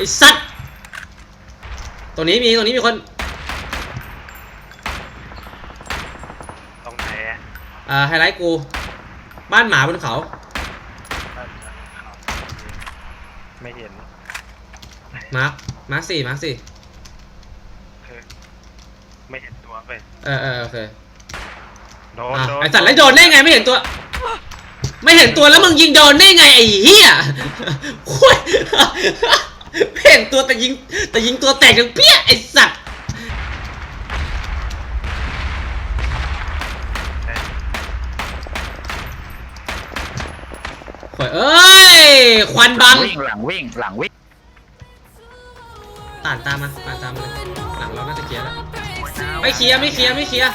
อ้สัตว์ตัวนี้มีตัวนี้มีคน ตรงไหนอะอ่าไฮไลท์กู บ้านหมาบนเขา ไม่เห็นมาร์คมาร์คสี่มาร์คสี่คือไม่เห็นตัวไปเออเออโอเคโดนอะโดนไอสัตว์แล้วโดนได้ไงไม่เห็นตัว ไม่เห็นตัวแล้วมึงยิงโดนได้ไงไอ้เหี้ยโคุย ไม่เห็นตัวแต่ยิงแต่ยิงตัวแตกจังเปี้ยไอสัตว์โอ้ยเอ้ย ควันบัง วิ่งหลังวิ่งหลังวิ่งตานตามมาตานตามมาเลยหลังเราน่าจะเคลียร์แล้ว ไม่เคลียร์ไม่เคลียร์ไม่เคลียร์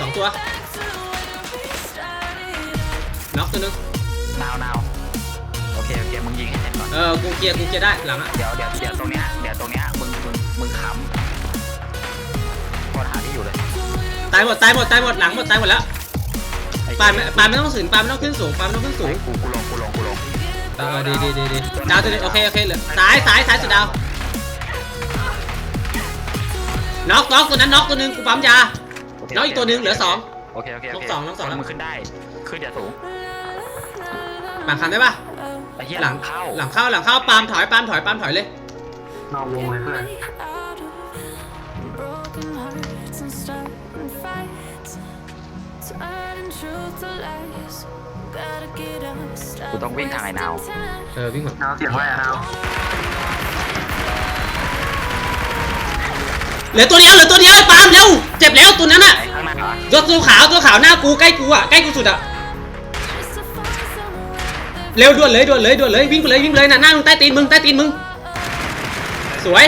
สองตัวน็อกตัวหนึง นาวนา อนเออกูเคลียร์กูเคลียร์ได้หลังอะเดี๋ยวเดี๋ยวเดี๋ยวตรงเนี้ยเดี๋ยวตรงเนี้ยมึงมึงมึงค้ำคนหาที่อยู่เลยตายหมดตายหมดตายหมดหลังหมดตายหมดแล้วไอ้ปานไม่ปานไม่ต้องสืนปานไม่ต้องขึ้นสูงปานไม่ต้องขึ้นสูงกูกูลงกูลงกูลงเออดีดีดีดีดาวตัวนี้โอเคโอเคเหลือซ้ายซ้ายซ้ายสุดดาวน็อกน็อกตัวนั้นน็อกตัวหนึงกูปั๊มยาโเคน็อกอีกตัวหนึงเหลือสอง โอเคโอเคโอเคน็อกสองน็อกสองแล้ว มึงขึ้นได้ขึ้นอย่าสูง ปานคันได้ปะ ไอ้เหี้ยหลังเข้า หลังเข้าหลังเข้าปามถอยปามถอยปามถอยเลย นอกวงเลยเพื่อน Broken hearts and starting fights, turning truth to lies. Gotta get up, stop กูต้องวิ่งทางไอ้นาว wasting time. เออวิ่งหมดนาวเสียงอะไรอะนาวเหลือตัวเดียวเหลือตัวเดียวไอ้ปามเร็วเจ็บแล้วตัวนั้นอะไอ้ข้างหน้าเหรอตัวตัวขาวตัวขาวหน้ากูใกล้กูอะใกล้กูสุดอะ เร็วด่วนเลยด่วนเลยด่วนเลยวิ่งไปเลยวิ่งไปเลยน่ะหน้ามึงใต้ตีนมึงใต้ตีนมึง สวย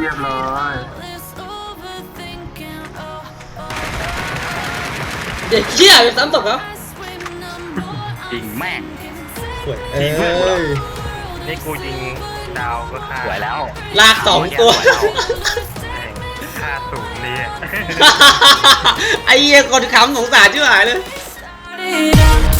เรียบร้อย this overthinking. Oh, เด็กเชี่ยเป็นซ้ำตกแล้ว I swim no more. ยิงแม่งเอ้ยนี่กูยิงดาวก็ฆ่าสวยแล้วลากสองตัว แม่งฆ่าศูนย์นี่ ไอ้เหี้ยคนค้ำสงสารชื่อหายเลย Started out